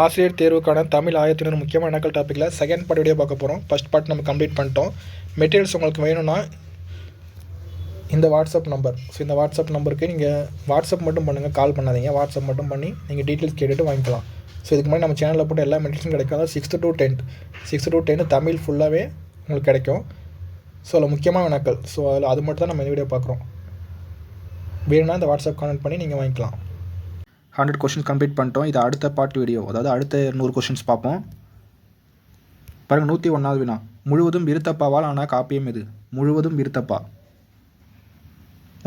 ஆசிரியர் தேர்வுக்கான தமிழ் ஆயத்தினர் முக்கியமான நக்கல் டாப்பிக்கில் செகண்ட் பார்ட் வீடியோ பார்க்க போகிறோம் ஃபஸ்ட் பார்ட் நம்ம கம்ப்ளீட் பண்ணிட்டோம். மெட்டீரியல்ஸ் உங்களுக்கு வேணும்னா இந்த வாட்ஸ்அப் நம்பர் ஸோ இந்த வாட்ஸ்அப் நம்பருக்கு நீங்கள் வாட்ஸ்அப் மட்டும் பண்ணுங்கள் கால் பண்ணாதீங்க. வாட்ஸ்அப் மட்டும் பண்ணி நீங்கள் டீட்டெயில்ஸ் கேட்டுட்டு வாங்கிக்கலாம். ஸோ இதுக்கு முன்னாடி நம்ம சேனலில் போட்டு எல்லா மெட்டீரியல்ஸும் கிடைக்காது? Sixth to tenth sixth to tenth Tamil ஃபுல்லாகவே உங்களுக்கு கிடைக்கும். ஸோ அதில் முக்கியமான வினாக்கள் ஸோ அதில் அது மட்டும் தான் நம்ம இந்த வீடியோ பார்க்குறோம். வேணும்னா இந்த வாட்ஸ்அப் கான்டெக்ட் பண்ணி நீங்கள் வாங்கிக்கலாம். ஹண்ட்ரட் கொஷின்ஸ் கம்ப்ளீட் பண்ணிட்டோம். இது அடுத்த பார்ட் வீடியோ அதாவது அடுத்த நூறு கொஷின்ஸ் பார்ப்போம். பாருங்கள் நூற்றி ஒன்றாவது வினா. முழுவதும் விருத்தப்பாவால் ஆனால் காப்பியம் இது முழுவதும் விருத்தப்பா.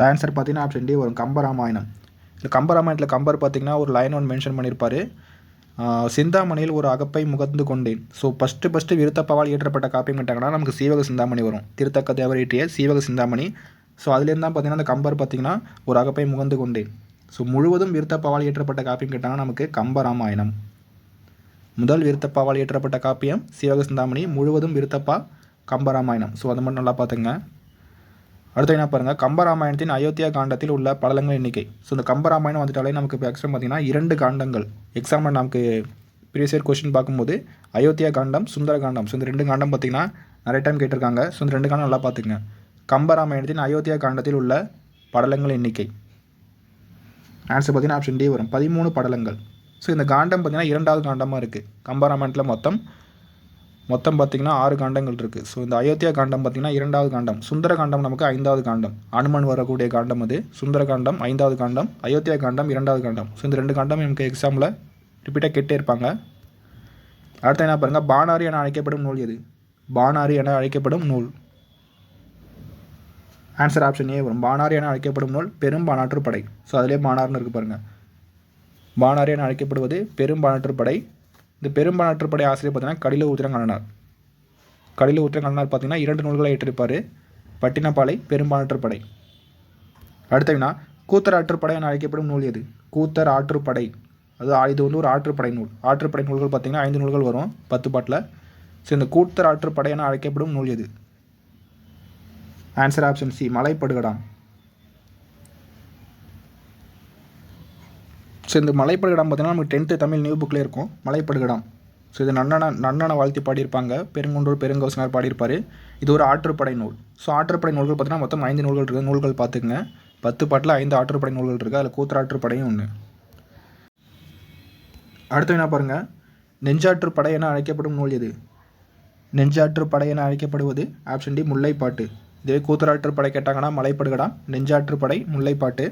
ஆன்சர் பார்த்தீங்கன்னா ஆப்ஷன் டி வரும். கம்பராமாயணம். இந்த கம்பராமாயணத்தில் கம்பர் பார்த்தீங்கன்னா ஒரு லைன் ஒன் மென்ஷன் பண்ணியிருப்பார். சிந்தாமணியில் ஒரு அகப்பை முகந்து கொண்டேன். ஸோ ஃபஸ்ட்டு ஃபஸ்ட்டு விருத்தப்பாவால் இயற்றப்பட்ட காப்பியம் கேட்டாங்கன்னா நமக்கு சீவக சிந்தாமணி வரும். திருத்தக்க தேவர் இயற்றிய சீவக சிந்தாமணி. ஸோ அதுலேருந்து தான் பார்த்தீங்கன்னா அந்த கம்பர் பார்த்தீங்கன்னா ஒரு அகப்பை முகந்து கொண்டேன். ஸோ முழுவதும் விருத்தப்பாவால் இயற்றப்பட்ட காப்பியம் கேட்டாங்கன்னா நமக்கு கம்பராமாயணம். முதல் விருத்தப்பாவால் இயற்றப்பட்ட காப்பியம் சீவக சிந்தாமணி முழுவதும் விருத்தப்பா கம்பராமாயணம். ஸோ அது மட்டும் நல்லா பார்த்துங்க. அடுத்து என்ன பாருங்கள் கம்பராமாயணத்தின் அயோத்தியா காண்டத்தில் உள்ள படலங்கள் எண்ணிக்கை. ஸோ இந்த கம்பராமாயணம் வந்துட்டாலே நமக்கு இப்போ எக்ஸ்ட்ரா பார்த்தீங்கன்னா இரண்டு காண்டங்கள். எக்ஸாமில் நமக்கு ப்ரீவியஸ் இயர் கொஸ்டின் பார்க்கும்போது அயோத்தியா காண்டம் சுந்தர காண்டம். ஸோ இந்த ரெண்டு காண்டம் பார்த்தீங்கன்னா நிறைய டைம் கேட்டிருக்காங்க. ஸோ இந்த ரெண்டு காண்டம் நல்லா பார்த்துங்க கம்பராமாயணத்தின் அயோத்தியா காண்டத்தில் உள்ள படலங்கள் எண்ணிக்கை. ஆன்சர் பார்த்தீங்கன்னா ஆப்ஷன் டி வரும். பதிமூணு படலங்கள். ஸோ இந்த காண்டம் பார்த்தீங்கன்னா இரண்டாவது காண்டமாக இருக்குது கம்பராமாயணத்தில் மொத்தம் மொத்தம் பார்த்திங்கன்னா ஆறு காண்டங்கள் இருக்குது ஸோ இந்த அயோத்தியா காண்டம் பார்த்திங்கன்னா இரண்டாவது காண்டம். சுந்தர காண்டம் நமக்கு ஐந்தாவது காண்டம். அனுமன் வரக்கூடிய காண்டம் அது. சுந்தர காண்டம் ஐந்தாவது காண்டம். அயோத்தியா காண்டம் இரண்டாவது காண்டம். ஸோ இந்த ரெண்டு காண்டம் நமக்கு எக்ஸாமில் ரிப்பீட்டாக கேட்டே இருப்பாங்க. அடுத்து என்ன பாருங்கள் பானாரி என அழைக்கப்படும் நூல் எது? பானாரி என அழைக்கப்படும் நூல். ஆன்சர் ஆப்ஷன் ஏ வரும். பானாரி என அழைக்கப்படும் நூல் பெரும் பானாற்று படை. ஸோ அதிலே பானார்னு இருக்கு பாருங்கள் பானார் என அழைக்கப்படுவது பெரும் பானாற்று படை. இந்த பெரும் பானாற்று படை ஆசிரியர் பார்த்தீங்கன்னா கடில உத்திரங்கண்ணனார் கடில உத்திரங்கண்ணனார் பார்த்தீங்கன்னா இரண்டு நூல்களை ஏற்றிருப்பார். பட்டினப்பாலை பெரும்பானாற்று படை. அடுத்த வினா கூத்தர் ஆற்றுப்படை என அழைக்கப்படும் நூல் எது? கூத்தர் ஆற்றுப்படை அது இது வந்து ஒரு ஆற்றுப்படை நூல். ஆற்றுப்படை நூல்கள் பார்த்தீங்கன்னா ஐந்து நூல்கள் வரும் பத்து பாட்டில். ஸோ இந்த கூத்தர் ஆற்றுப்படை என அழைக்கப்படும் நூல் எது? Answer option C Malaipadukadam so இந்த மலைப்படுகடாம் பார்த்தீங்கன்னா நமக்கு டென்த்து தமிழ் நியூ புக்கில் இருக்கும். மலைப்படுகடாம் ஸோ இது நன்னன நன்னன வாழ்த்தி பாடியிருப்பாங்க. பெருங்குன்றூர் பெருங்கோசனார் பாடியிருப்பார். இது ஒரு ஆற்றுப்படை நூல். ஸோ ஆற்றுப்படை நூல்கள் பார்த்தீங்கன்னா மொத்தம் ஐந்து நூல்கள் இருக்குது நூல்கள் பார்த்துக்குங்க. பத்து பாட்டில் ஐந்து ஆற்றுப்படை நூல்கள் இருக்குது அதில் கூத்தராற்றுப்படையும் ஒன்று அடுத்து என்ன பாருங்கள் நெஞ்சாற்றுப்படை என அழைக்கப்படும் நூல் எது? நெஞ்சாற்றுப்படை என அழைக்கப்படுவது ஆப்ஷன் டி முல்லைப்பாட்டு. இதுவே கூத்தராற்றுப்படை கேட்டாங்கன்னா மலைப்படுகடா நெஞ்சாற்றுப்படை முல்லைப்பாட்டு.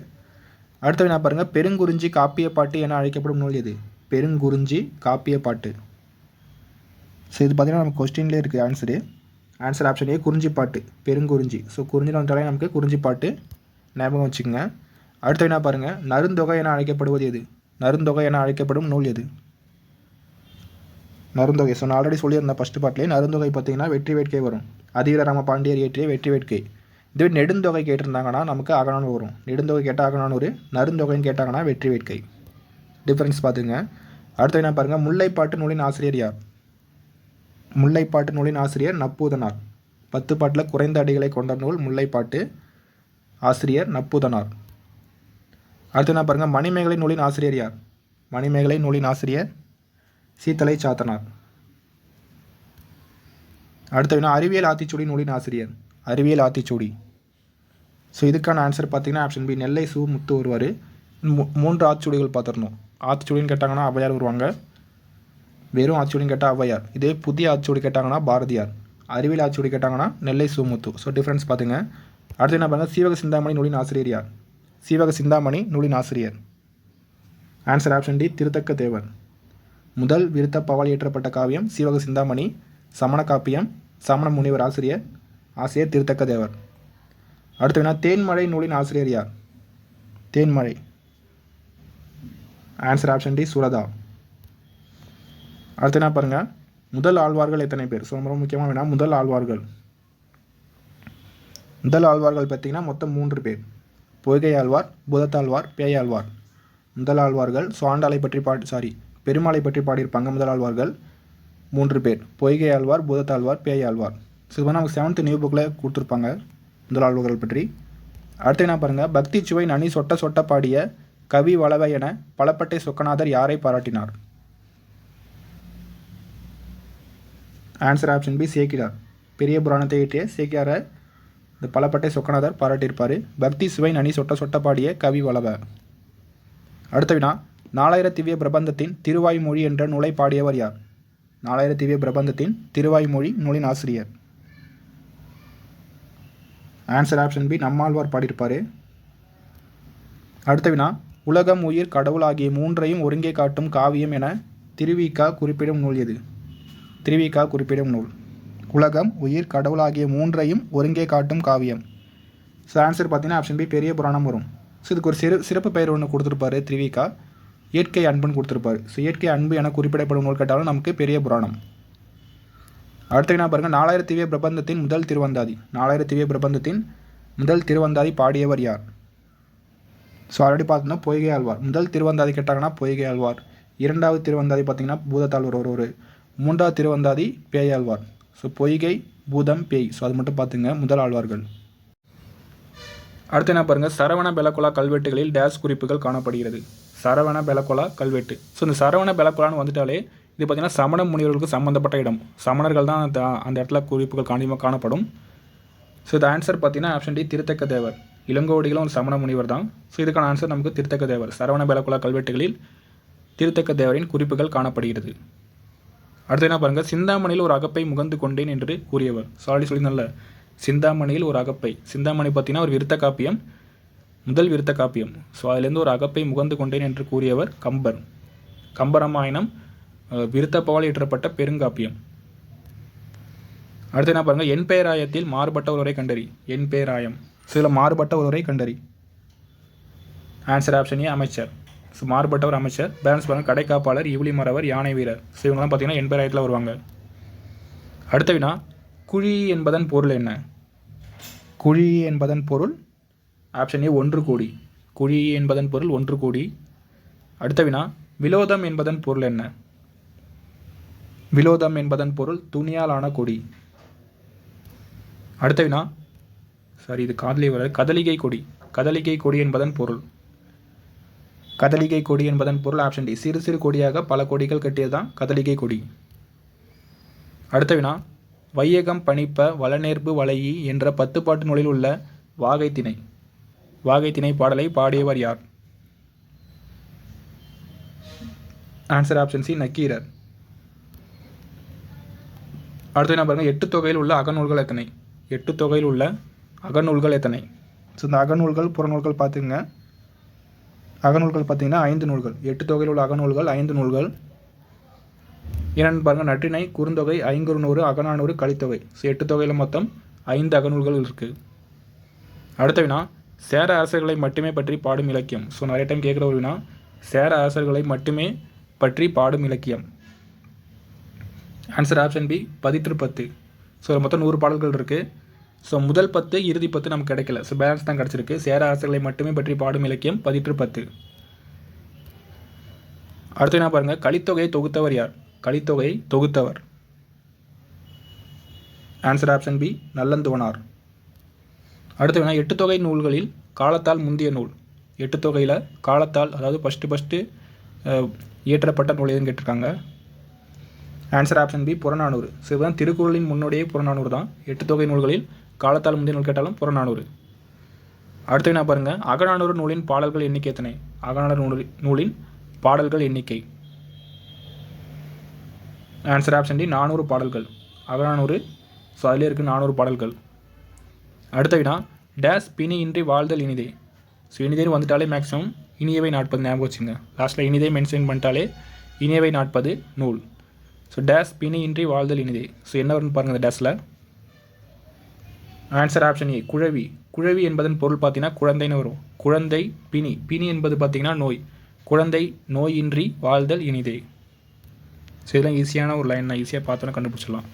அடுத்த நான் பாருங்கள் பெருங்குறிஞ்சி காப்பிய பாட்டு என அழைக்கப்படும் நூல் எது? பெருங்குறிஞ்சி காப்பிய பாட்டு ஸோ இது பார்த்தீங்கன்னா நம்ம கொஸ்டின்லேயே இருக்குது ஆன்சரு ஆன்சர் ஆப்ஷன் ஏ குறிஞ்சி பாட்டு பெருங்குறிஞ்சி. ஸோ குறிஞ்சி வந்தாலே நமக்கு குறிஞ்சி பாட்டு ஞாபகம் வச்சுக்கோங்க. அடுத்த என்ன பாருங்கள் நருந்தொகை என அழைக்கப்படுவது எது? நருந்தொகை என அழைக்கப்படும் நூல் எது? நருந்தொகை ஸோ நான் ஆல்ரெடி சொல்லியிருந்தேன் ஃபஸ்ட்டு பாட்டிலே நருந்தொகை பார்த்தீங்கன்னா வெற்றி வேட்கை வரும். அதிவீர ராம பாண்டியர் இயற்றிய வெற்றி வேட்கை. இதுவே நெடுந்தொகை கேட்டிருந்தாங்கன்னா நமக்கு அகனானூர் வரும். நெடுந்தொகை கேட்டால் அகனானூர் நருந்தொகைன்னு கேட்டாங்கன்னா வெற்றி வேட்கை. டிஃப்ரென்ஸ் பார்த்துங்க. அடுத்து என்ன பாருங்கள் முல்லைப்பாட்டு நூலின் ஆசிரியர் யார்? முல்லைப்பாட்டு நூலின் ஆசிரியர் நப்பூதனார். பத்து பாட்டில் குறைந்த அடிகளை கொண்ட நூல் முல்லைப்பாட்டு ஆசிரியர் நப்பூதனார். அடுத்து என்ன பாருங்கள் மணிமேகலை நூலின் ஆசிரியர் யார்? மணிமேகலை நூலின் ஆசிரியர் சீத்தலை சாத்தனார். அடுத்த வினா அறிவியல் ஆத்திச்சூடி நூலின் ஆசிரியர். அறிவியல் ஆத்திச்சூடி. ஸோ இதுக்கான ஆன்சர் பார்த்தீங்கன்னா ஆப்ஷன் பி நெல்லை சு முத்து வருவார் மூ- மூன்று ஆத்திச்சூடிகள் பார்த்துடணும். ஆத்திச்சூடின்னு கேட்டாங்கன்னா ஔவையார் வருவாங்க. வெறும் ஆத்திச்சூடின்னு கேட்டால் ஔவையார். இதே புதிய ஆத்திச்சூடி கேட்டாங்கன்னா பாரதியார். அறிவியல் ஆத்திச்சூடி கேட்டாங்கன்னா நெல்லை சு முத்து. ஸோ டிஃப்ரென்ஸ் பார்த்துங்க. அடுத்து என்ன பாருங்க சீவக சிந்தாமணி நூலின் ஆசிரியர் யார்? சீவக சிந்தாமணி நூலின் ஆசிரியர். Answer option D Thiruthakka Devar. முதல் விருத்த இயற்றப்பட்ட காவியம் சீவக சிந்தாமணி சமண காப்பியம் சமண முனிவர் ஆசிரியர் ஆசிரியர் திருத்தக்க தேவர் அடுத்து வேணா தேன்மழை நூலின் ஆசிரியர் யார்? Thenmazhai. Answer option D Suratha. அடுத்து என்ன பாருங்க? முதல் ஆழ்வார்கள் எத்தனை பேர்? ஸோ ரொம்ப முக்கியமாக வேணா முதல் ஆழ்வார்கள். முதல் ஆழ்வார்கள் பார்த்தீங்கன்னா மொத்தம் மூன்று பேர். பொய்கை ஆழ்வார் புதத்தாழ்வார் பேயாழ்வார். முதல் ஆழ்வார்கள் சுவாண்டாலை பற்றி பாட்டு சாரி பெருமாளை பற்றி பாடியிருப்பாங்க முதல் ஆழ்வார்கள் மூன்று பேர். பொய்கை ஆழ்வார் பூதத்தாழ்வார் பேய் ஆழ்வார் ஸோ இது நமக்கு செவன்த் நியூ புக்கில் கொடுத்துருப்பாங்க முதலாழ்வார்கள் பற்றி. அடுத்து என்ன பாருங்கள் பக்தி சுவை நனி சொட்ட சொட்ட பாடிய கவி வளவை என பலப்பட்டை சொக்கநாதர் யாரை பாராட்டினார்? ஆன்சர் ஆப்ஷன் பி சேக்கிடார் பெரிய புராணத்தை இயற்றிய சேக்கியாரை இந்த பலப்பட்டை சொக்கநாதர் பாராட்டியிருப்பார். பக்தி சுவை நனி சொட்ட சொட்ட பாடிய கவி வளவ. அடுத்த வினா நாலாயிர திவ்ய பிரபந்தத்தின் திருவாய்மொழி என்ற நூலை பாடியவர் யார்? நாலாயிர திவ்ய பிரபந்தத்தின் திருவாய்மொழி நூலின் ஆசிரியர். ஆன்சர் ஆப்ஷன் பி நம்மாழ்வார் பாடியிருப்பார். அடுத்த வினா உலகம் உயிர் கடவுள் ஆகிய மூன்றையும் ஒருங்கே காட்டும் காவியம் என திருவிக்கா குறிப்பிடும் நூல் எது? திருவிக்கா குறிப்பிடும் நூல். உலகம் உயிர் கடவுள் ஆகிய மூன்றையும் ஒருங்கே காட்டும் காவியம். ஸோ ஆன்சர் பார்த்தீங்கன்னா ஆப்ஷன் பி பெரிய புராணம் வரும். ஸோ இதுக்கு ஒரு சிறு சிறப்பு பெயர் ஒன்று கொடுத்துருப்பாரு திருவிக்கா. இயற்கை அன்புன்னு கொடுத்துருப்பார். ஸோ இயற்கை அன்பு என குறிப்பிடப்படும் நூல் கேட்டாலும் நமக்கு பெரிய புராணம். அடுத்த என்ன பாருங்கள் நாலாயிர திவ்ய பிரபந்தத்தின் முதல் திருவந்தாதி. நாலாயிர திவ்ய பிரபந்தத்தின் முதல் திருவந்தாதி பாடியவர் யார்? ஸோ ஆல்ரெடி பார்த்தோம்னா பொய்கை ஆழ்வார். முதல் திருவந்தாதி கேட்டாங்கன்னா பொய்கை ஆழ்வார். இரண்டாவது திருவந்தாதி பார்த்தீங்கன்னா பூதத்தாழ்வர் ஒரு ஒரு. மூன்றாவது திருவந்தாதி பேயாழ்வார் ஸோ பொய்கை பூதம் பேய். ஸோ அது மட்டும் பார்த்துங்க. முதல் ஆழ்வார்கள். அடுத்து என்ன பாருங்கள் சரவண பெலகுலா கல்வெட்டுகளில் டேஸ் குறிப்புகள் காணப்படுகிறது. சரவண பெலகுலா கல்வெட்டு. ஸோ இந்த சரவண பெலகுலான்னு வந்துட்டாலே இது பார்த்திங்கன்னா சமண முனிவர்களுக்கு சம்மந்தப்பட்ட இடம். சமணர்கள் தான் அந்த அந்த இடத்துல குறிப்புகள் காணியமாக காணப்படும். ஸோ இந்த ஆன்சர் பார்த்தீங்கன்னா ஆப்ஷன் டி திருத்தக்க தேவர் இளங்கோடிகளும் ஒரு சமண முனிவர் தான். ஸோ இதுக்கான ஆன்சர் நமக்கு திருத்தக்க தேவர் சரவண பெலகுலா கல்வெட்டுகளில் திருத்தக்க தேவரின் குறிப்புகள் காணப்படுகிறது. அடுத்து என்ன பாருங்கள் சிந்தாமணியில் ஒரு அகப்பை முகந்து கொண்டேன் என்று கூறியவர். சாரி சொல்லி நல்ல சிந்தாமணியில் ஒரு அகப்பை. சிந்தாமணி பார்த்தீங்கன்னா ஒரு விருத்த காப்பியம் முதல் விருத்த காப்பியம். ஸோ அதிலேருந்து ஒரு அகப்பை முகந்து கொண்டேன் என்று கூறியவர் கம்பர். கம்பராமாயணம் அஹ், விருத்தப்பால் இயற்றப்பட்ட பெருங்காப்பியம். அடுத்து என்ன பாருங்கள் என் பேராயத்தில் மாறுபட்ட ஒருவரை கண்டறி. என் பேராயம். சில மாறுபட்ட ஒருவரை கண்டறி. ஆன்சர் ஆப்ஷன் ஏ அமைச்சர். ஸோ மாறுபட்டவர் அமைச்சர். பேலன்ஸ் பாருங்கள் கடைக்காப்பாளர் இவுளி மறவர் யானை வீரர். ஸோ இவங்கெல்லாம் பார்த்தீங்கன்னா என் பேராயத்தில் வருவாங்க. அடுத்த வினா குழி என்பதன் பொருள் என்ன? குழி என்பதன் பொருள் ஆப்ஷன் ஏ ஒன்று கோடி. குழி என்பதன் பொருள் ஒன்று கோடி. அடுத்த வினா விலோதம் என்பதன் பொருள் என்ன? விலோதம் என்பதன் பொருள் துணியால் ஆன கொடி. அடுத்த வினா சாரி இது காதலி வர கதலிகை கொடி. கதலிகை கொடி என்பதன் பொருள். கதலிகை கொடி என்பதன் பொருள் ஆப்ஷன் டி சிறு சிறு கொடியாக பல கொடிகள் கட்டியதுதான் கதலிகை கொடி. அடுத்த வினா வையகம் பணிப்ப வளநேர்பு வளையி என்ற பத்துப்பாட்டு நூலில் உள்ள வாகைத்திணை. வாகைத்திணை பாடலை பாடியவர் யார்? Answer option C Nakkeerar. அடுத்து என்ன பாருங்க எட்டு தொகையில் உள்ள அகநூல்கள் எத்தனை? எட்டு தொகையில் உள்ள அகநூல்கள் எத்தனை? ஸோ இந்த அகநூல்கள் புறநூல்கள் பார்த்துங்க அகநூல்கள் பார்த்திங்கன்னா ஐந்து நூல்கள். எட்டு தொகையில் உள்ள அகநூல்கள் ஐந்து நூல்கள். என்னென்னு பாருங்கள் நற்றிணை குறுந்தொகை ஐங்குறுநூறு அகநானூறு கலித்தொகை ஸோ எட்டு தொகையில் மொத்தம் ஐந்து அகநூல்கள் இருக்குது அடுத்த வினா சேர அரசர்களை மட்டுமே பற்றி பாடும் இலக்கியம். ஸோ நிறைய டைம் கேட்குற ஒரு வினா சேர அரசர்களை மட்டுமே பற்றி பாடும் இலக்கியம். ஆன்சர் ஆப்ஷன் பி பதிற்று பத்து ஸோ மொத்தம் நூறு பாடல்கள் இருக்குது ஸோ முதல் பத்து இறுதி பத்து நமக்கு கிடைக்கல. ஸோ பேலன்ஸ் தான் கிடச்சிருக்கு. சேர அரசர்களை மட்டுமே பற்றி பாடும் இலக்கியம் பதிற்று பத்து அடுத்து என்ன பாருங்கள் கலித்தொகையை தொகுத்தவர் யார்? கலித்தொகையை தொகுத்தவர். ஆன்சர் ஆப்ஷன் பி நல்லந்துவனார் அடுத்து வேணால் எட்டு தொகை நூல்களில் காலத்தால் முந்திய நூல். எட்டு தொகையில் காலத்தால் அதாவது ஃபஸ்ட்டு ஃபஸ்ட்டு இயற்றப்பட்ட நூல் எதுன்னு கேட்டிருக்காங்க. Answer option B Purananuru. So இதுதான் திருக்குறளின் முன்னோடியே புறநானூறு தான். எட்டு தொகை நூல்களில் காலத்தால் முந்தைய நூல் கேட்டாலும் புறநானூறு. அடுத்து என்ன பாருங்கள் அகநானூறு நூலின் பாடல்கள் எண்ணிக்கை எத்தனை? அகநானூறு நூல் நூலின் பாடல்கள் எண்ணிக்கை. ஆன்சர் ஆப்ஷன் டி நானூறு பாடல்கள். அகநானூறு ஸோ அதிலே இருக்குது நானூறு பாடல்கள். அடுத்த வினா டேஸ் பிணி இன்றி வாழ்தல் இனிதே. ஸோ இனிதேன்னு வந்துட்டாலே மேக்ஸிமம் இனியவை நாட்பது ஞாபகம் வச்சுங்க லாஸ்ட்டில் இனிதே மென்ஷன் பண்ணிட்டாலே இனியவை நாட்பது நூல். ஸோ டேஸ் பிணி இன்றி வாழ்தல் இனிதே. ஸோ என்ன வரும்னு பாருங்கள் அந்த டேஸில் ஆன்சர் ஆப்ஷன் ஏ குழவி. குழவி என்பதன் பொருள் பார்த்தீங்கன்னா குழந்தைன்னு வரும். குழந்தை பிணி. பிணி என்பது பார்த்தீங்கன்னா நோய். குழந்தை நோயின்றி வாழ்தல் இனிதே. ஸோ இதெல்லாம் ஈஸியான ஒரு லைன் நான் ஈஸியாக பார்த்தோன்னா கண்டுபிடிச்சிடலாம்.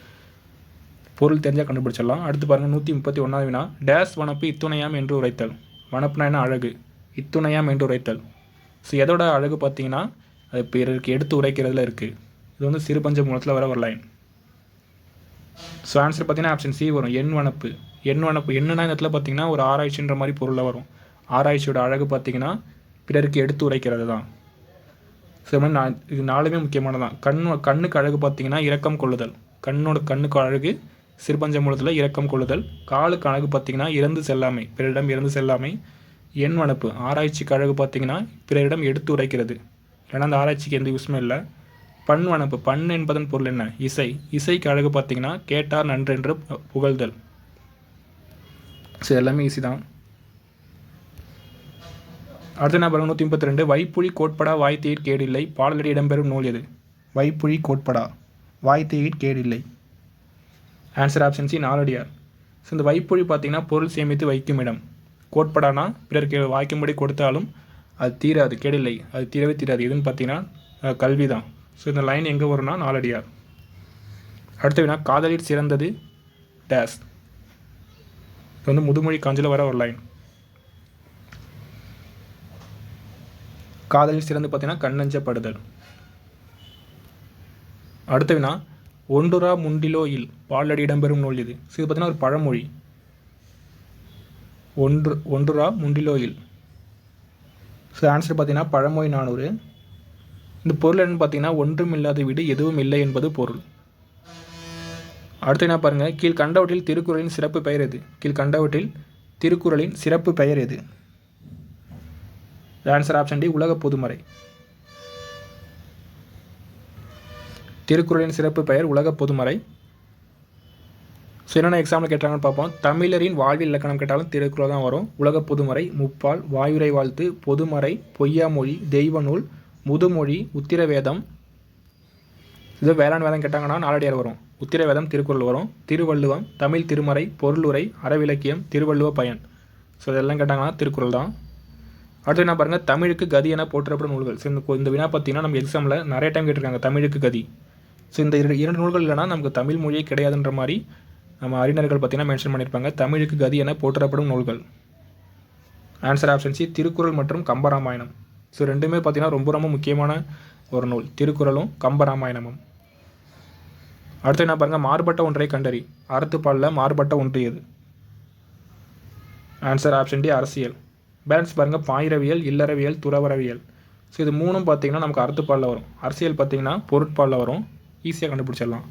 பொருள் தெரிஞ்சால் கண்டுபிடிச்சிடலாம். அடுத்து பாருங்கள் நூற்றி முப்பத்தி ஒன்றாவது வினா. டேஸ் வனப்பு இத்துணையாம் என்று உரைத்தல். வனப்புனா என்ன? அழகு. இத்துணையாம் என்று உரைத்தல். ஸோ எதோட அழகு பார்த்தீங்கன்னா அது பிறருக்கு எடுத்து உரைக்கிறதுல இருக்குது இது வந்து சிறுபஞ்ச மூலத்தில் வர ஒரு லைன் ஸோ ஆன்சர் பார்த்தீங்கன்னா ஆப்ஷன் சி வரும். எண் வனப்பு. எண் வனப்பு. என்னன்னா இந்த இடத்துல பார்த்தீங்கன்னா ஒரு ஆராய்ச்சின்ற மாதிரி பொருளில் வரும். ஆராய்ச்சியோட அழகு பார்த்தீங்கன்னா பிறருக்கு எடுத்து உரைக்கிறது தான். ஸோ நான் இது நாலுமே முக்கியமானதான் கண் கண்ணுக்கு அழகு பார்த்தீங்கன்னா இரக்கம் கொள்ளுதல். கண்ணோட கண்ணுக்கு அழகு சிறுபஞ்சமூலத்தில் இரக்கம் கொள்ளுதல். காலுக்கு அழகு பார்த்தீங்கன்னா இறந்து செல்லாமை பிறரிடம் இறந்து செல்லாமை. எண் வனப்பு ஆராய்ச்சிக்கு அழகு பார்த்திங்கன்னா பிறரிடம் எடுத்து உரைக்கிறது. ஏன்னா அந்த ஆராய்ச்சிக்கு எந்த யூஸ்மே இல்லை. பண் வனப்பு பண் என்பதன் பொருள் என்ன? இசை. இசைக்கு அழகு பார்த்தீங்கன்னா கேட்டார் நன்றென்று புகழ்தல். ஸோ எல்லாமே ஈஸி தான். அடுத்த நபர் நூற்றி முப்பத்தி ரெண்டு வைப்புழி கோட்படா வாய்த்தீர் கேடில்லை. பாடலடி இடம்பெறும் நூல் எது? வைப்புழி கோட்படா. வாய்த்தீர் கேடில்லை. Answer option C Naladiyar so இந்த வைப்பொழி பார்த்தீங்கன்னா பொருள் சேமித்து வைக்கும் இடம். கோட்படானா பிறருக்கு வாய்க்கும்படி கொடுத்தாலும் அது தீராது கேடில்லை. அது தீரவே தீராது. எதுன்னு பார்த்தீங்கன்னா கல்வி தான். ஸோ இந்த லைன் எங்கே வரும்னா நாலடியார் அடுத்த வினா காதலில் சிறந்தது டேஸ் இது வந்து முதுமொழி காஞ்சில் வர ஒரு லைன் காதலில் சிறந்து பார்த்தீங்கன்னா கண்ணஞ்சப்படுதல். அடுத்த வினா ஒன்றுரா முண்டிலோ இல் பாலடி இடம்பெறும் நூல் இது. இது பார்த்தீங்கன்னா ஒரு பழமொழி. ஒன்று ஒன்றுரா முண்டிலோ இல். ஸோ ஆன்சர் பார்த்தீங்கன்னா பழமொழி நானூறு. இந்த பொருள் என்னன்னு பார்த்தீங்கன்னா ஒன்றும் இல்லாத வீடு எதுவும் இல்லை என்பது பொருள். அடுத்து என்ன பாருங்க கீழ்கண்டவற்றில் திருக்குறளின் சிறப்பு பெயர் எது? கீழ்கண்டவற்றில் திருக்குறளின் சிறப்பு பெயர் எது? ஆன்சர் ஆப்ஷன் டி உலக பொதுமறை. திருக்குறளின் சிறப்பு பெயர் உலக பொதுமறை. ஸோ என்னென்ன எக்ஸாம்பிள் கேட்டாங்கன்னு பார்ப்போம். தமிழரின் வாழ்வில் இலக்கணம் கேட்டாலும் திருக்குறள் தான் வரும். உலக பொதுமறை முப்பால் வாயுரை வாழ்த்து பொதுமறை பொய்யாமொழி தெய்வ நூல் முதுமொழி உத்திரவேதம். இது வேளாண் வேதம் கேட்டாங்கன்னா நாலடியார் வரும். உத்திரவேதம் திருக்குறள் வரும். திருவள்ளுவம் தமிழ் திருமறை பொருளுரை அறவிலக்கியம் திருவள்ளுவ பயன். ஸோ இதெல்லாம் கேட்டாங்கன்னா திருக்குறள் தான். அடுத்து என்ன பாருங்கள் தமிழுக்கு கதி என போற்றப்படும் நூல்கள். ஸோ இந்த இந்த வினா பார்த்தீங்கன்னா நம்ம எக்ஸாமில் நிறைய டைம் கேட்டிருக்காங்க தமிழுக்கு கதி. ஸோ இந்த இரு இரண்டு நூல்கள் இல்லைனா நமக்கு தமிழ் மொழியே கிடையாதுன்ற மாதிரி நம்ம அறிஞர்கள் பார்த்தீங்கன்னா மென்ஷன் பண்ணியிருப்பாங்க. தமிழுக்கு கதி என போற்றப்படும் நூல்கள். ஆன்சர் ஆப்ஷன் சி திருக்குறள் மற்றும் கம்பராமாயணம். ஸோ ரெண்டுமே பார்த்தீங்கன்னா ரொம்ப ரொம்ப முக்கியமான ஒரு நூல். திருக்குறளும் கம்பராமாயணமும். அடுத்து என்ன பாருங்கள் மாறுபட்ட ஒன்றை கண்டறி. அறத்துப்பாலில் மாறுபட்ட ஒன்று எது? ஆன்சர் ஆப்ஷன் டி அரசியல். பேலன்ஸ் பாருங்கள் பாயிரவியல் இல்லறவியல் துறவரவியல். ஸோ இது மூணும் பார்த்தீங்கன்னா நமக்கு அறுத்துப்பாலில் வரும். அரசியல் பார்த்தீங்கன்னா பொருட்பாலில் வரும். ஈஸியாக கண்டுபிடிச்சிடலாம்.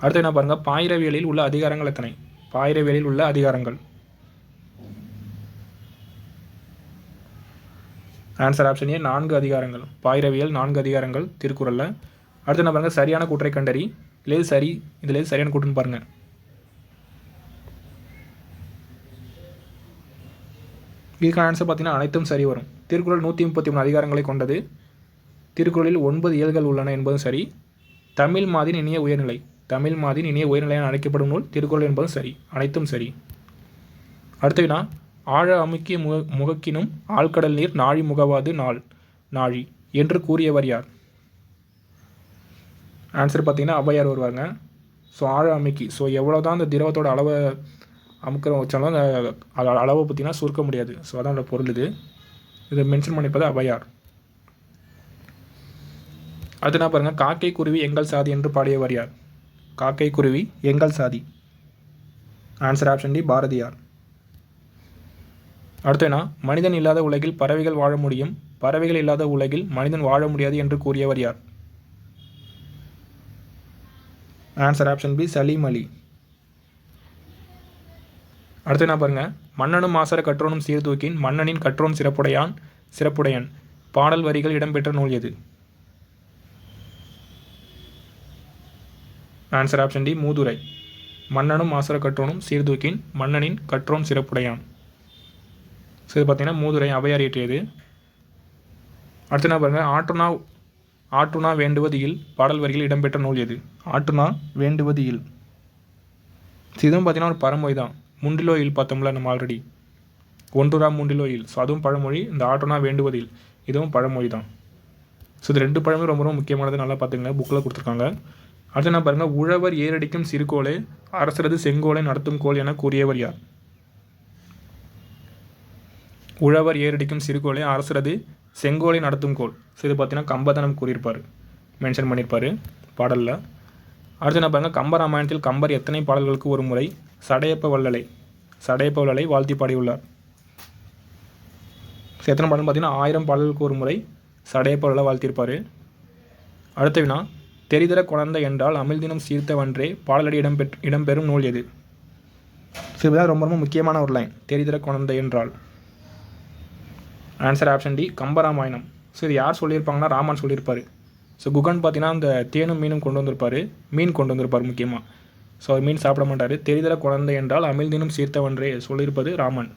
அடுத்து என்ன பாருங்கள் பாயிரவியலில் உள்ள அதிகாரங்கள் எத்தனை? பாயிரவியலில் உள்ள அதிகாரங்கள். ஆன்சர் ஆப்ஷன் ஏ நான்கு அதிகாரங்கள். பாயிரவியல் நான்கு அதிகாரங்கள் திருக்குறளில். அடுத்து என்ன பாருங்கள் சரியான கூற்றை கண்டறி. இல்லை சரி இதில் எது சரியான கூற்றுன்னு பாருங்கள் இதுக்கான ஆன்சர் பார்த்தீங்கன்னா அனைத்தும் சரி வரும். திருக்குறள் நூற்றி முப்பத்தி மூணு அதிகாரங்களை கொண்டது. திருக்குறளில் ஒன்பது இயல்கள் உள்ளன என்பதும் சரி. தமிழ் மாதின் இணைய உயர்நிலை. தமிழ் மாதின் இணைய உயர்நிலை என அழைக்கப்படும் நூல் திருக்குறள் என்பதும் சரி அனைத்தும் சரி. அடுத்த வினா ஆழ அமுக்கிய முக முகக்கினும் ஆழ்கடல் நீர் நாழி முகவாது நாள் நாழி என்று கூறியவர் யார்? ஆன்சர் பார்த்தீங்கன்னா ஔவையார் வருவாங்க ஸோ ஆழ அமைக்கி ஸோ எவ்வளோ தான் அந்த திரவத்தோட அளவை அமுக்கிற வச்சாலும் அந்த அளவை பார்த்தீங்கன்னா சுருக்க முடியாது. ஸோ அதான் அந்த பொருள் இது. இதை மென்ஷன் பண்ணிப்பது ஔவையார். அடுத்து என்ன பாருங்கள் காக்கை குருவி எங்கள் சாதி என்று பாடியவர் யார்? காக்கை குருவி எங்கள் சாதி. Answer option D Bharathiyar. அடுத்து என்ன? மனிதன் இல்லாத உலகில் பறவைகள் வாழ முடியும். பறவைகள் இல்லாத உலகில் மனிதன் வாழ முடியாது என்று கூறியவர் யார்? Answer option B Salim Ali. அடுத்து என்ன பாருங்க? மன்னனும் மாசர கற்றோனும் சீர்தூக்கின் மன்னனின் கற்றோன் சிறப்புடையான் சிறப்புடையன். பாடல் வரிகள் இடம்பெற்ற நூல் எது? Answer option D Moothurai. மன்னனும் ஆசுர கற்றோனும் சீர்தூக்கின் மன்னனின் கற்றோன் சிறப்புடையான். ஸோ இது பார்த்தீங்கன்னா மூதுரை அவையார் இயற்றியது அடுத்து என்ன பாருங்கள் ஆற்றுனா ஆற்றுனா வேண்டுவது இல் பாடல் வரிகள் இடம்பெற்ற நூல் எது? ஆற்றுனா வேண்டுவது இல் இதுவும் பார்த்தீங்கன்னா ஒரு பழமொழி தான். முண்டிலோ இல் பார்த்தோம்ல நம்ம ஆல்ரெடி ஒன்றுரா முண்டிலோ இல். ஸோ அதுவும் பழமொழி. இந்த ஆற்றுனா வேண்டுவது இல் இதுவும் பழமொழி தான். ஸோ இது ரெண்டு பழமும் ரொம்ப ரொம்ப முக்கியமானது. நல்லா பார்த்துங்க புக்கில் கொடுத்துருக்காங்க. அடுத்து என்ன பாருங்கள் உழவர் ஏரடிக்கும் சிறுகோளே அரசரது செங்கோலை நடத்தும் கோல் என கூறியவர் யார்? உழவர் ஏரடிக்கும் சிறுகோளை அரசரது செங்கோலை நடத்தும் கோல் ஸோ இது பார்த்தீங்கன்னா கம்பதனம் கூறியிருப்பார். மென்ஷன் பண்ணியிருப்பார் பாடலில். அடுத்து என்ன பாருங்க கம்பராமாயணத்தில் கம்பர் எத்தனை பாடல்களுக்கு ஒரு முறை சடையப்ப வள்ளலை சடையப்ப வள்ளலை வாழ்த்தி பாடியுள்ளார். எத்தனை பாடல் பார்த்தீங்கன்னா ஆயிரம் பாடல்களுக்கு ஒரு முறை சடையப்ப வள்ளலை வாழ்த்தியிருப்பார். அடுத்த வினா தெரிதர குழந்தை என்றால் அமிழ்தினம் சீர்த்தவன்றே பாடலடி இடம்பெற் இடம்பெறும் நூல் எது? ஸோ இதுதான் ரொம்ப ரொம்ப முக்கியமான ஒரு லைன் தெரிதர குழந்தை என்றால். Answer option D Kambaramayanam. So இது யார் சொல்லியிருப்பாங்கன்னா ராமன் சொல்லியிருப்பார். ஸோ குகன் பார்த்தீங்கன்னா அந்த தேனும் மீனும் கொண்டு வந்திருப்பார். மீன் கொண்டு வந்திருப்பார் முக்கியமாக ஸோ அவர் மீன் சாப்பிட மாட்டார். தெரிதர குழந்தை என்றால் அமிழ்தினும் சீர்த்தவன்றே சொல்லியிருப்பது ராமன்.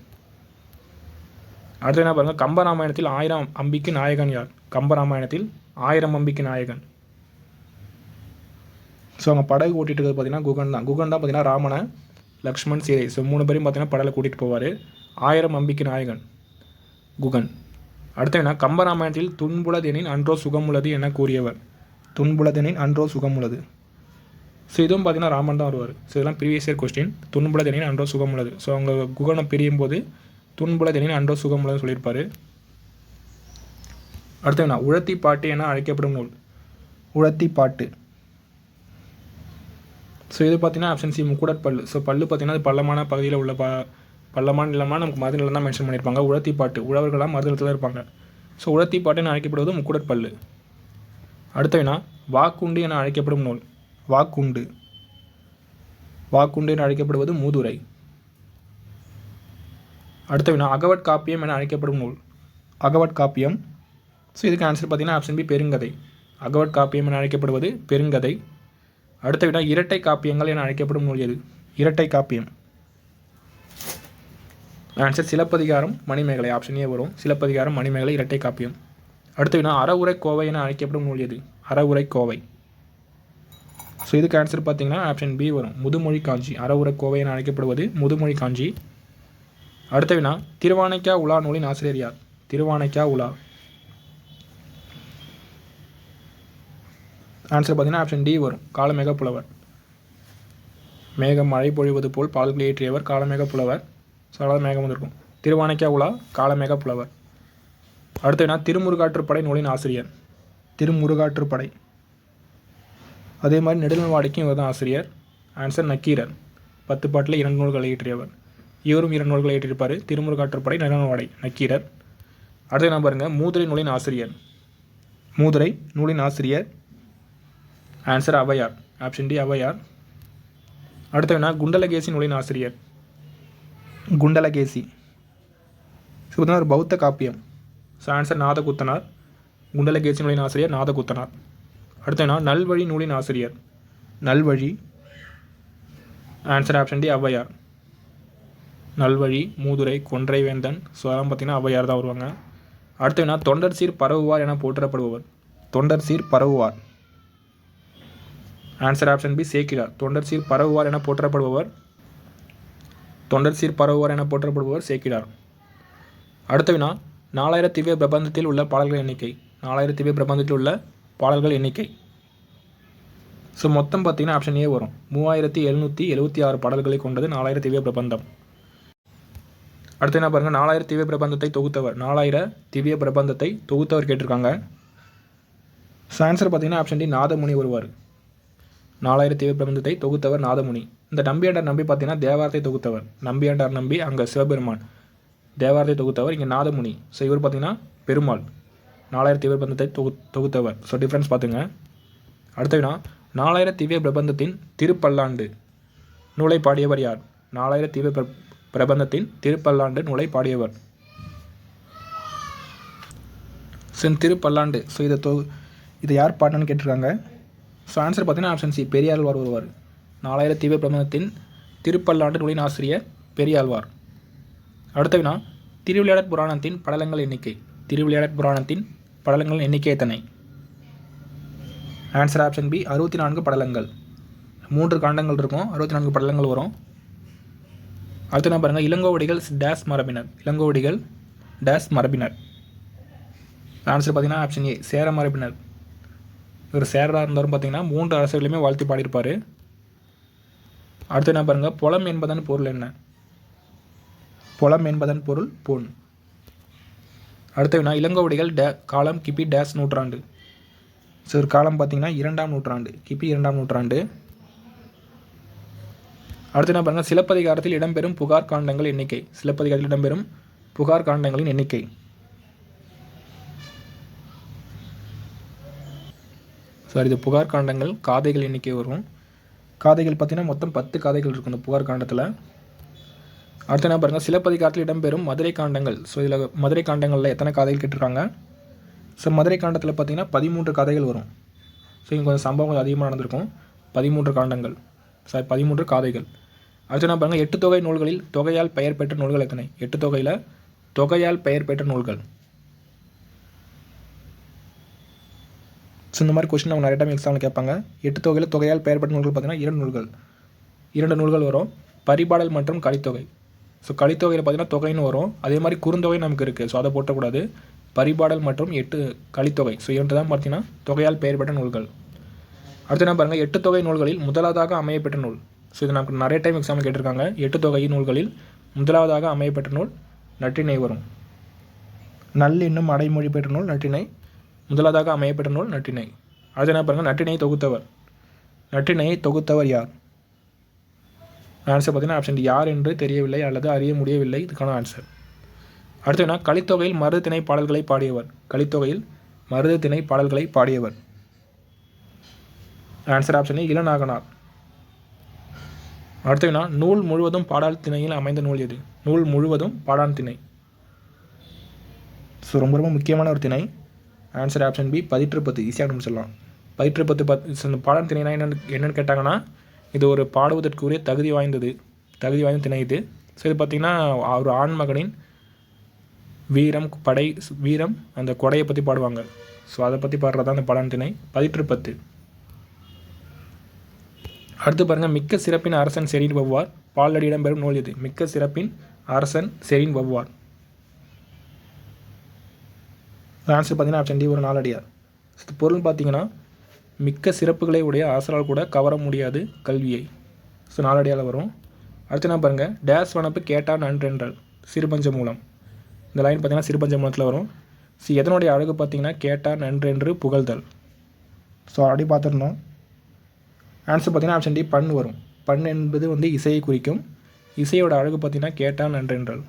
அடுத்து என்ன பாருங்கள் கம்பராமாயணத்தில் ஆயிரம் அம்பிக்கு நாயகன் யார்? கம்பராமாயணத்தில் ஆயிரம் அம்பிக்கு நாயகன். ஸோ அவங்க படகு ஓட்டிட்டு இருக்கிறது பார்த்தீங்கன்னா குகன் தான். குகன் தான் பார்த்தீங்கன்னா ராமனை லக்ஷ்மண் சீதை. ஸோ மூணு பேரையும் பார்த்தீங்கன்னா படலை கூட்டிகிட்டு போவார். ஆயிரம் அம்பிக்கு நாயகன் குகன் அடுத்து என்ன? கம்பராமாயணத்தில் துன்புலதெனின் அன்றோ சுகமுள்ளது என கூறியவர். துன்புலதெனின் அன்றோ சுகமுள்ளது. ஸோ இதுவும் பார்த்தீங்கன்னா ராமன் தான் வருவார். ஸோ இதெல்லாம் ப்ரீவியஸ் இயர் கொஸ்டின் துன்புலதெனின் அன்றோ சுகமுள்ளது. ஸோ அவங்க குகனை பிரியும் போது துன்புலதெனின் அன்றோ சுகமுள்ளது சொல்லியிருப்பார். அடுத்து என்ன? உழத்தி பாட்டு என அழைக்கப்படும் நூல். உழத்தி பாட்டு. ஸோ இது பார்த்தீங்கன்னா ஆப்ஷன் சி முக்குடற்பல்லு ஸோ பல்லு பார்த்தீங்கன்னா அது பள்ளமான பகுதியில் உள்ள ப பள்ளமான நிலமாக நமக்கு மருது நிலம் தான் மென்ஷன் பண்ணியிருப்பாங்க உழத்தி பாட்டு. உழவர்களாக மருது நிலத்தில் இருப்பாங்க. ஸோ உழத்தி பாட்டுன்னு அழைக்கப்படுவது முக்குடற்பல்லு அடுத்த வினா வாக்குண்டு என அழைக்கப்படும் நூல். வாக்குண்டு. வாக்குண்டு என அழைக்கப்படுவது மூதுரை. அடுத்த வினா அகவட் காப்பியம் என அழைக்கப்படும் நூல். அகவட் காப்பியம். ஸோ இதுக்கு ஆன்சர் பார்த்தீங்கன்னா ஆப்ஷன் பி பெருங்கதை. அகவட் காப்பியம் என அழைக்கப்படுவது பெருங்கதை. அடுத்த வினா இரட்டை காப்பியங்கள் என அழைக்கப்படும் நூல் எது? இரட்டை காப்பியம். ஆன்சர் சிலப்பதிகாரம் மணிமேகலை. ஆப்ஷனே வரும். சிலப்பதிகாரம் மணிமேகலை இரட்டை காப்பியம். அடுத்த வினா அறவுரை கோவை என அழைக்கப்படும் நூல் எது? அறவுரை கோவை. ஸோ இதுக்கு ஆன்சர் பார்த்தீங்கன்னா ஆப்ஷன் பி வரும். முதுமொழி காஞ்சி. அறவுரை கோவை என அழைக்கப்படுவது முதுமொழி காஞ்சி. அடுத்த வினா திருவானைக்கா உலா நூலின் ஆசிரியர் யார்? திருவானைக்கா உலா. ஆன்சர் பார்த்தீங்கன்னா ஆப்ஷன் டி வரும். காலமேக புலவர் மேகம் மழை பொழிவது போல் பால்களை ஏற்றியவர் காலமேக புலவர் ஸோ மேகம் வந்திருக்கும். திருவானைக்கா உலா காலமேக புலவர் அடுத்து என்ன? திருமுருகாற்றுப்படை நூலின் ஆசிரியர். திருமுருகாற்றுப்படை. அதே மாதிரி நெடுநல்வாடிக்கும் இவர் தான் ஆசிரியர். ஆன்சர் நக்கீரர். பத்து பாட்டில் இரண்டு நூல்களை இயற்றியவர் இவரும் இரண்டு நூல்களை இயற்றியிருப்பார் திருமுருகாற்றுப்படை நெடுநல்வாடை நக்கீரர். அடுத்து என்ன பாருங்கள் மூதுரை நூலின் ஆசிரியர். மூதுரை நூலின் ஆசிரியர். Answer Avvaiyar option D Avvaiyar அடுத்த வேணா குண்டலகேசி நூலின் ஆசிரியர். குண்டலகேசி. ஸோ பார்த்தீங்கன்னா ஒரு பௌத்த காப்பியம். So answer Nathakuthanar. குண்டலகேசி நூலின் ஆசிரியர் நாதகுத்தனார். அடுத்து நல்வழி நூலின் ஆசிரியர். நல்வழி. ஆன்சர் ஆப்ஷன் டி ஔவையார் நல்வழி மூதுரை கொன்றை வேந்தன். ஸோ அதெல்லாம் பார்த்தீங்கன்னா ஔவையார் தான் வருவாங்க. அடுத்து வேணா தொண்டர் சீர் பரவுவார் என போற்றப்படுபவர். தொண்டர் சீர் பரவுவார். ஆன்சர் ஆப்ஷன் பி சேக்கிழார் தொண்டர் சீர் பரவுவார் என போற்றப்படுபவர். தொண்டர் சீர் பரவுவார் என போற்றப்படுபவர் சேக்கிழார் அடுத்த வினா நாலாயிரம் திவ்ய பிரபந்தத்தில் உள்ள பாடல்கள் எண்ணிக்கை. நாலாயிரம் திவ்ய பிரபந்தத்தில் உள்ள பாடல்கள் எண்ணிக்கை. ஸோ மொத்தம் பார்த்தீங்கன்னா ஆப்ஷன் ஏ வரும். மூவாயிரத்தி எழுநூற்றி எழுபத்தி ஆறு பாடல்களை கொண்டது நாலாயிரம் திவ்ய பிரபந்தம். அடுத்து என்ன பாருங்கள் நாலாயிரம் திவ்ய பிரபந்தத்தை தொகுத்தவர். நாலாயிரம் திவ்ய பிரபந்தத்தை தொகுத்தவர் கேட்டிருக்காங்க. ஸோ ஆன்சர் பார்த்தீங்கன்னா ஆப்ஷன் டி நாதமுனி வருவார் நாலாயிரம் திவ்ய பிரபந்தத்தை தொகுத்தவர் நாதமுனி. இந்த நம்பியாண்டார் நம்பி பார்த்தீங்கன்னா தேவாரத்தை தொகுத்தவர். நம்பியாண்டார் நம்பி அங்கே சிவபெருமான். தேவாரத்தை தொகுத்தவர் இங்கே நாதமுனி. ஸோ இவர் பார்த்தீங்கன்னா பெருமாள். நாலாயிரம் திவ்ய பிரபந்தத்தை தொகு தொகுத்தவர். ஸோ டிஃப்ரென்ஸ் பார்த்துங்க. அடுத்த வினா நாலாயிரம் திவ்ய பிரபந்தத்தின் திருப்பல்லாண்டு. நூலை பாடியவர் யார் நாலாயிரம் திவ்ய பிரபந்தத்தின் திருப்பல்லாண்டு நூலை பாடியவர் சென் திருப்பல்லாண்டு ஸோ இதை தொ இதை யார் பாடினு கேட்டிருக்காங்க? ஸோ ஆன்சர் பார்த்தீங்கன்னா ஆப்ஷன் சி பெரியாழ்வார் வருவார். நாலாயிரம் தீவிர பிரபந்தத்தின் திருப்பல்லாண்டு நூலின் ஆசிரியர் பெரியாழ்வார் அடுத்த வினா திருவிளையாடற் புராணத்தின் படலங்கள் எண்ணிக்கை. திருவிளையாடற் புராணத்தின் படலங்கள் எண்ணிக்கை எத்தனை? ஆன்சர் ஆப்ஷன் பி அறுபத்தி நான்கு படலங்கள். மூன்று காண்டங்கள் இருக்கும் அறுபத்தி நான்கு படலங்கள் வரும். அடுத்து நான் பாருங்கள் இளங்கோவடிகள் டேஸ் மரபினர். இளங்கோவடிகள் டேஸ் மரபினர். ஆன்சர் பார்த்தீங்கன்னா ஆப்ஷன் ஏ சேர மரபினர். இவர் சேரராக இருந்தவரும் பார்த்தீங்கன்னா மூன்று அரசர்களையுமே வாழ்த்தி பாடியிருப்பார். அடுத்து என்ன பாருங்கள் புலம் என்பதன் பொருள் என்ன? புலம் என்பதன் பொருள் பொன். அடுத்த வினா இளங்கோவடிகள் டே காலம் கிபி டேஸ் நூற்றாண்டு. ஸோ ஒரு காலம் பார்த்தீங்கன்னா இரண்டாம் நூற்றாண்டு கிபி இரண்டாம் நூற்றாண்டு. அடுத்து என்ன பாருங்கள் சிலப்பதிகாரத்தில் இடம்பெறும் புகார் காண்டங்கள் எண்ணிக்கை. சிலப்பதிகாரத்தில் இடம்பெறும் புகார் காண்டங்களின் எண்ணிக்கை. சார் இது புகார் காண்டங்கள் காதைகள் எண்ணிக்கை வரும். காதைகள் பார்த்தீங்கன்னா மொத்தம் பத்து காதைகள் இருக்கும் இந்த புகார் காண்டத்தில். அடுத்து என்ன பாருங்கள் சிலப்பதிகாரத்தில் இடம்பெறும் மதுரை காண்டங்கள். ஸோ இதில் மதுரை காண்டங்களில் எத்தனை காதைகள் கேட்டிருக்காங்க? ஸோ மதுரை காண்டத்தில் பார்த்தீங்கன்னா பதிமூன்று கதைகள் வரும். ஸோ இங்கே கொஞ்சம் சம்பவம் கொஞ்சம் அதிகமாக நடந்திருக்கும். பதிமூன்று காண்டங்கள். சாரி பதிமூன்று காதைகள். அடுத்து என்ன பாருங்கள் எட்டு தொகை நூல்களில் தொகையால் பெயர் பெற்ற நூல்கள் எத்தனை? எட்டு தொகையில் தொகையால் பெயர் பெற்ற நூல்கள். ஸோ இந்த மாதிரி கொஸ்டின் அவங்க நிறைய டைம் எக்ஸாமில் கேட்பாங்க. எட்டு தொகையில் தொகையால் பெயர்பட்ட நூல்கள் பார்த்தீங்கன்னா இரண்டு நூல்கள். இரண்டு நூல்கள் வரும். பரிபாடல் மற்றும் கலித்தொகை. ஸோ கலித்தொகையில் பார்த்தீங்கன்னா தொகைன்னு வரும். அதே மாதிரி குறுந்தொகை நமக்கு இருக்குது ஸோ அதை போட்டக்கூடாது. பரிபாடல் மற்றும் எட்டு கலித்தொகை. ஸோ இரண்டு தான் பார்த்தீங்கன்னா தொகையால் பெயர்பட்ட நூல்கள். அடுத்து என்ன பாருங்கள் எட்டு தொகை நூல்களில் முதலாவதாக அமையப்பெற்ற நூல். ஸோ இது நமக்கு நிறைய டைம் எக்ஸாமில் கேட்டிருக்காங்க. எட்டு தொகை நூல்களில் முதலாவதாக அமையப்பெற்ற நூல் நற்றிணை வரும். நல் இன்னும் அடைமொழி பெற்ற நூல் நற்றினை முதலாவதாக அமையப்பட்ட நூல் நட்டினை அடுத்து என்ன பாருங்கள் நட்டினை தொகுத்தவர். நற்றிணையை தொகுத்தவர் யார்? ஆன்சர் பார்த்தீங்கன்னா ஆப்ஷன் யார் என்று தெரியவில்லை அல்லது அறிய முடியவில்லை. இதுக்கான ஆன்சர் அடுத்து என்ன? கலித்தொகையில் மருது திணை பாடல்களை பாடியவர். கலித்தொகையில் மருது திணை பாடல்களை பாடியவர். Answer option Ilanaganar. அடுத்து என்ன? நூல் முழுவதும் பாடால் திணையில் அமைந்த நூல் எது? நூல் முழுவதும் பாடான் திணை ஸோ ரொம்ப ரொம்ப முக்கியமான ஒரு திணை. ஆன்சர் ஆப்ஷன் பி பதிற்றுப்பத்து ஈஸியாக நம்ம சொல்லலாம். பதிற்றுப்பத்து பத் so இந்த திணைனா என்னென்னு என்னென்னு கேட்டாங்கன்னா இது ஒரு பாடுவதற்குரிய தகுதி வாய்ந்தது. தகுதி வாய்ந்த திணை இது. ஸோ இது பார்த்திங்கன்னா ஒரு ஆண் மகனின் வீரம் படை வீரம் அந்த கொடையை பற்றி பாடுவாங்க. ஸோ அதை பற்றி பாடுறது அந்த பாடம் திணை. பதிற்றுப்பத்து அடுத்து பாருங்கள் மிக்க சிறப்பின் அரசன் செரின் வவ்வார். பாலடி இடம்பெறும் நூல் இது மிக்க சிறப்பின் அரசன் செரின் வவ்வார். ஆன்சர் பார்த்தீங்கன்னா ஆப்ஷன் டி ஒரு நாலடியார். இது பொருள் பார்த்தீங்கன்னா மிக்க சிறப்புகளை உடைய ஆசரால் கூட கவர முடியாது கல்வியை. ஸோ நாலடியால் வரும். அடுத்து என்ன பாருங்கள் டேஸ் வனப்பு கேட்டான் நன்றென்றால் சிறுபஞ்ச மூலம். இந்த லைன் பார்த்தீங்கன்னா சிறுபஞ்ச மூலத்தில் வரும். ஸோ எதனுடைய அழகு பார்த்தீங்கன்னா கேட்டான் நன்றென்று புகழ்தல் ஸோ அப்படி பார்த்துருந்தோம் ஆன்சர் பார்த்தீங்கன்னா ஆப்ஷன் டி பண் வரும். பண் என்பது வந்து இசையை குறிக்கும். இசையோட அழகு பார்த்தீங்கன்னா கேட்டான் நன்றென்றால்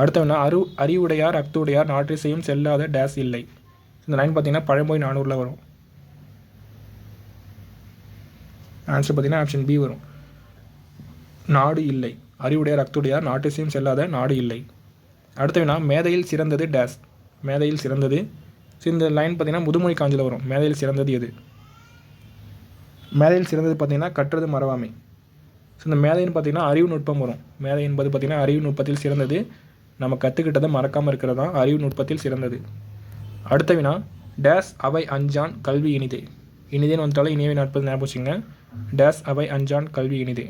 அடுத்தவனா அரு அறிவுடையார் அக்துடையார் நாற்றிசையும் செல்லாத டேஸ் இல்லை. இந்த லைன் பார்த்தீங்கன்னா பழமொழி நானூறில் வரும். ஆன்சர் பார்த்தீங்கன்னா ஆப்ஷன் பி வரும். நாடு இல்லை. அறிவுடையார் அக்துடையார் நாட்டிசையும் செல்லாத நாடு இல்லை. அடுத்தவனா மேதையில் சிறந்தது டேஸ் மேதையில் சிறந்தது. ஸோ இந்த லைன் பார்த்தீங்கன்னா முதுமொழி காஞ்சில் வரும். மேதையில் சிறந்தது எது? மேதையில் சிறந்தது பார்த்தீங்கன்னா கற்றது மறவாமை. ஸோ இந்த மேதைன்னு பார்த்தீங்கன்னா அறிவு நுட்பம் வரும். மேதை என்பது பார்த்தீங்கன்னா அறிவு நுட்பத்தில் சிறந்தது. நம்ம கற்றுக்கிட்டதை மறக்காமல் இருக்கிறது? தான் அறிவு நுட்பத்தில் சிறந்தது. அடுத்த வினா டேஸ் அவை அஞ்சான் கல்வி இனிதே. இனிதேன்னு வந்துட்டாலும் இனியவை நாட்பது ஞாபகம் வச்சுங்க டேஸ் அவை அஞ்சான் கல்வி இனிதே.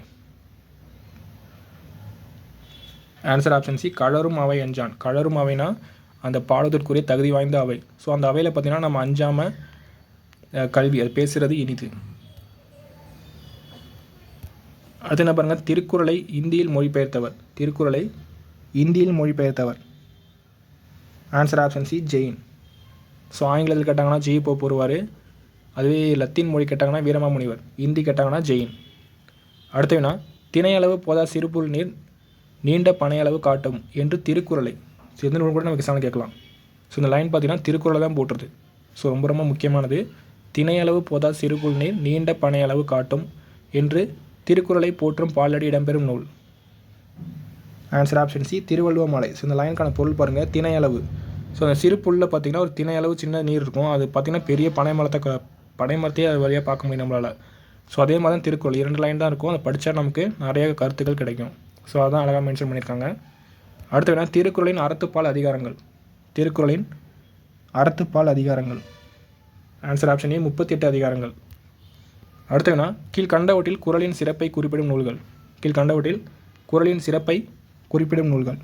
ஆன்சர் ஆப்ஷன் சி கழரும் அவை அஞ்சான். கழரும் அவைனா அந்த பாடுவதற்குரிய தகுதி வாய்ந்த அவை. ஸோ அந்த அவையில் பார்த்தீங்கன்னா நம்ம அஞ்சாமல் கல்வி அது பேசுகிறது இனிது. அடுத்து என்ன பாருங்கள் திருக்குறளை இந்தியில் மொழிபெயர்த்தவர். திருக்குறளை இந்தியில் மொழிபெயர்த்தவர். Answer option C Jain so ஆங்கிலத்தில் கேட்டாங்கன்னா ஜெய் போப் வருவார் அதுவே லத்தீன் மொழி கேட்டாங்கன்னா வீரமாமுனிவர். இந்தி கேட்டாங்கன்னா ஜெயின் அடுத்த வினா திணையளவு போதா சிறுபுல் நீர் நீண்ட பனையளவு காட்டும் என்று திருக்குறளை. எந்த நூல் கூட நம்ம எக்ஸாமில் கேட்கலாம். ஸோ இந்த லைன் பார்த்தீங்கன்னா திருக்குறளை தான் போட்டுருது. ஸோ ரொம்ப ரொம்ப முக்கியமானது. திணையளவு போதா சிறுபுல் நீர் நீண்ட பனையளவு காட்டும் என்று திருக்குறளை போற்றும் பாலடி இடம்பெறும் நூல். Answer option C Thiruvalluva so இந்த லைனுக்கான பொருள் பாருங்கள் திணையளவு. ஸோ அந்த சிறு புல்லில் பார்த்தீங்கன்னா ஒரு திணையளவு சின்ன நீர் இருக்கும். அது பார்த்தீங்கன்னா பெரிய பனை மரத்தை பனை மரத்தையே அது வழியாக பார்க்க முடியும் நம்மளால். ஸோ அதே மாதிரி தான் திருக்குறள். இரண்டு லைன் தான் இருக்கும். அதை படித்தா நமக்கு நிறைய கருத்துக்கள் கிடைக்கும். ஸோ அதான் அழகாக மென்ஷன் பண்ணியிருக்காங்க. அடுத்து வேணால் திருக்குறளின் அறத்துப்பால் அதிகாரங்கள். திருக்குறளின் அறத்துப்பால் அதிகாரங்கள். ஆன்சர் ஆப்ஷன் ஏ முப்பத்தி எட்டு அதிகாரங்கள். அடுத்து வேணால் கீழ்கண்டவற்றில் குறளின் சிறப்பை குறிப்பிடும் நூல்கள். கீழ்கண்டவற்றில் குறளின் சிறப்பை குறிப்பிடும் நூல்கள்.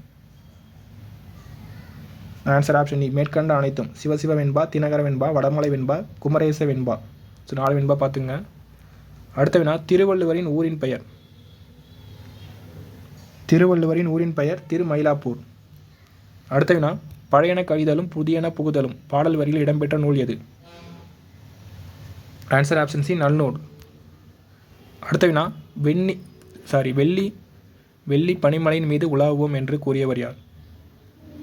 ஆன்சர் ஆப்ஷன் இ மேற்கண்ட அனைத்தும் சிவசிவ வெண்பா தினகர வெண்பா வடமலை வெண்பா குமரேச வெண்பா. ஸோ நாலு வெண்பா பார்த்துங்க. அடுத்த வினா திருவள்ளுவரின் ஊரின் பெயர். திருவள்ளுவரின் ஊரின் பெயர் திருமயிலாப்பூர். அடுத்த வினா பழையன கழிதலும் புதியன புகுதலும் பாடல் வரியில் இடம்பெற்ற நூல் எது? Answer option C Nannool. அடுத்த வினா வெண்ணி சாரி வெள்ளி வெள்ளி பனிமலையின் மீது உலாவுவோம் என்று கூறியவர் யார்?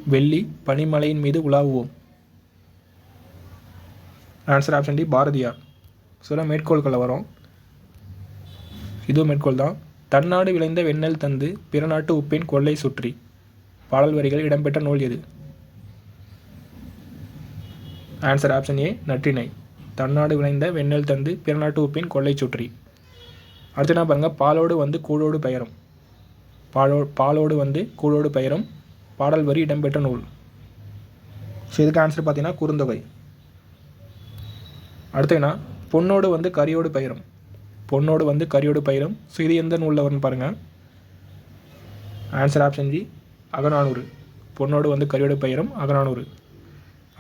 வெள்ளி பனிமலையின் மீது உலாவுவோம். ஆன்சர் ஆப்ஷன் டி பாரதியார் சில மேற்கோள்களை மேற்கோள்களில் வரும். இதுவும் மேற்கோள் தான். தன்னாடு விளைந்த வெண்ணெல் தந்து பிற நாட்டு உப்பின் கொள்ளை சுற்றி. பாடல் வரிகள் இடம்பெற்ற நூல் எது? Answer option A Natrinai. தன்னாடு விளைந்த வெண்ணெல் தந்து பிற நாட்டு உப்பின் கொள்ளை சுற்றி. அடுத்து என்ன பாருங்கள் பாலோடு வந்து கூழோடு பெயரும். பாலோ பாலோடு வந்து கூழோடு பெயரும் பாடல் வரி இடம்பெற்ற நூல். ஸோ இதுக்கு ஆன்சர் பார்த்தீங்கன்னா குறுந்தொகை. அடுத்து பொண்ணோடு பொன்னோடு வந்து கரியோடு பயிரும். பொண்ணோடு வந்து கரியோடு பயிரும். ஸோ இது எந்த நூலில் வரும்னு பாருங்கள் ஆன்சர் ஆப்ஷன் ஜி அகநானூறு. பொண்ணோடு வந்து கரியோடு பயிரும் அகநானூறு.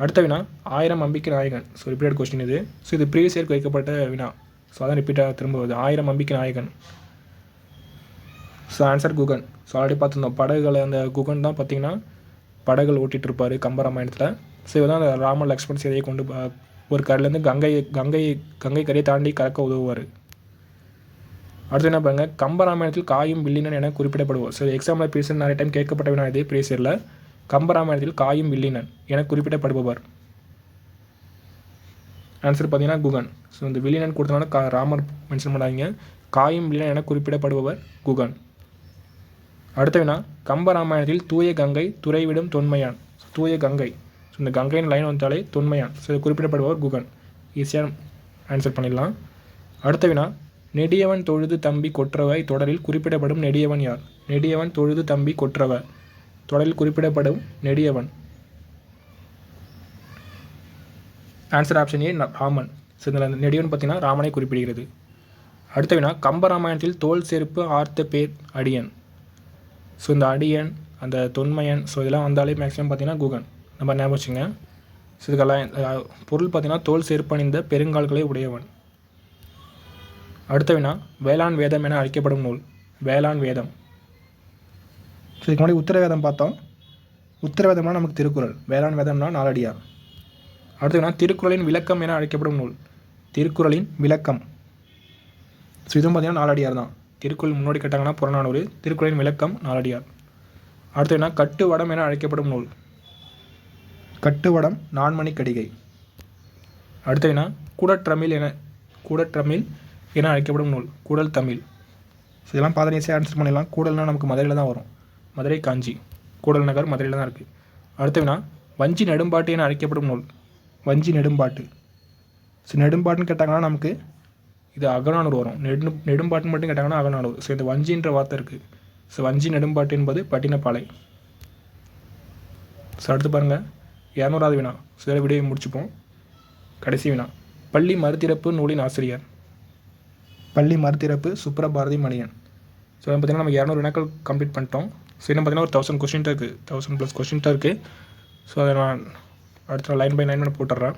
அடுத்த வினா ஆயிரம் அம்பிக்கை நாயகன். ஸோ ரிப்பீட்டட் கொஸ்டின் இது. ஸோ இது ப்ரீவியஸ் இயர்க்கு வைக்கப்பட்ட வினா. ஸோ அதான் ரிப்பீட்டாக திரும்ப வருது. ஆயிரம் அம்பிக்கை நாயகன். So answer Guhan so already பார்த்துருந்தோம். படகுகளை அந்த குகன் தான் பார்த்தீங்கன்னா படகுகள் ஓட்டிகிட்டு இருப்பார் கம்பராமாயணத்தில். ஸோ இவர் தான் அந்த ராம லக்ஷ்மண் சீதையை கொண்டு ஒரு கரையிலேருந்து கங்கை கங்கை கங்கை கரையை தாண்டி கறக்க உதவுவார். அடுத்து என்ன பாருங்க கம்பராமாயணத்தில் காயும் வில்லினன் என குறிப்பிடப்படுவோம் ஸோ எக்ஸாமில் பேசுகிற நிறைய டைம் கேட்கப்பட்ட வினா இதே ப்ரீவியஸ் கம்பராமாயணத்தில் காயும் வில்லினன் என குறிப்பிடப்படுபவர். ஆன்சர் பார்த்தீங்கன்னா குகன் ஸோ இந்த வில்லினன் கொடுத்தனால கா ராமர் மென்ஷன் பண்ணாதீங்க. காயும் வில்லினன் என குறிப்பிடப்படுபவர் குகன் அடுத்த வினா கம்பராமாயணத்தில் தூய கங்கை துறைவிடும் தொன்மையான். தூய கங்கை. ஸோ இந்த கங்கையின் லைன் வந்தாலே தொன்மையான். ஸோ இது குறிப்பிடப்படுபவர் குகன். ஈஸியாக ஆன்சர் பண்ணிடலாம். அடுத்த வினா நெடியவன் தொழுது தம்பி கொற்றவை தொடரில் குறிப்பிடப்படும் நெடியவன் யார்? நெடியவன் தொழுது தம்பி கொற்றவ தொடரில் குறிப்பிடப்படும் நெடியவன். ஆன்சர் ஆப்ஷன் ஏ ந- ராமன். ஸோ இதில் நெடியவன் பார்த்தீங்கன்னா ராமனை குறிப்பிடுகிறது. அடுத்த வினா கம்பராமாயணத்தில் தோல் செருப்பு ஆர்த்த பேர் அடியன். ஸோ இந்த அடியன் அந்த தொன்மையன் ஸோ இதெல்லாம் வந்தாலே மேக்ஸிமம் பார்த்தீங்கன்னா குகன். நம்ம ஞாபகம் வச்சுங்க. ஸோ இதுக்கெல்லாம் பொருள் பார்த்தீங்கன்னா தோல் செருப்பணிந்த பெருங்கால்களை உடையவன். அடுத்த வினா வேளாண் வேதம் என அழைக்கப்படும் நூல் வேளாண் வேதம். ஸோ இதுக்கு முன்னாடி உத்தரவேதம் பார்த்தோம். உத்தரவேதம்னா நமக்கு திருக்குறள். வேளாண் வேதம்னா நாலடியார் அடுத்து வினா திருக்குறளின் விளக்கம் என அழைக்கப்படும் நூல் திருக்குறளின் விளக்கம். ஸோ இதுவும் பார்த்தீங்கன்னா நாலடியார் தான். திருக்குறள் முன்னோடி கேட்டாங்கன்னா புறநானூறு திருக்குறளின் விளக்கம் நாலடியார். அடுத்து என்ன கட்டுவடம் என அழைக்கப்படும் நூல். கட்டுவடம் நான்மணி கடிகை. அடுத்து என்ன கூடற்றமிழ் என கூடற்றமிழ் என அழைக்கப்படும் நூல் கூடல் தமிழ். ஸோ இதெல்லாம் பார்த்து ஈஸியாக ஆன்சர் பண்ணிடலாம். கூடல்னால் நமக்கு மதுரையில் தான் வரும். மதுரை காஞ்சி. கூடல் நகர் மதுரையில் தான் இருக்குது அடுத்து வினா வஞ்சி நெடும்பாட்டு என அழைக்கப்படும் நூல். வஞ்சி நெடும்பாட்டு. ஸோ நெடும்பாட்டுன்னு கேட்டாங்கன்னா நமக்கு இது அகநானூறு வரும். நெடு நெடும்பாட்டுன்னு மட்டும் கேட்டாங்கன்னா அகநானூறு. ஸோ இந்த வஞ்சின்ற வார்த்தை இருக்குது ஸோ வஞ்சி நெடும்பாட்டு என்பது பட்டினப்பாலை. ஸோ அடுத்து பாருங்கள் இரநூறாவது வினா. ஸோ இதில் விடையை முடிச்சுப்போம். கடைசி வினா. பள்ளி மறுதிறப்பு நூலின் ஆசிரியர். பள்ளி மறுதிறப்பு சுப்ரபாரதி மணியன். ஸோ பார்த்தீங்கன்னா நம்ம இரநூறு வினாக்கள் கம்ப்ளீட் பண்ணிட்டோம். ஸோ இன்னும் பார்த்தீங்கன்னா ஒரு தௌசண்ட் கொஸ்டின் இருக்குது தௌசண்ட் ப்ளஸ் கொஸ்டின் இருக்குது ஸோ அதை நான் அடுத்த லைன் பை லைன் பண்ண போட்டுடுறேன்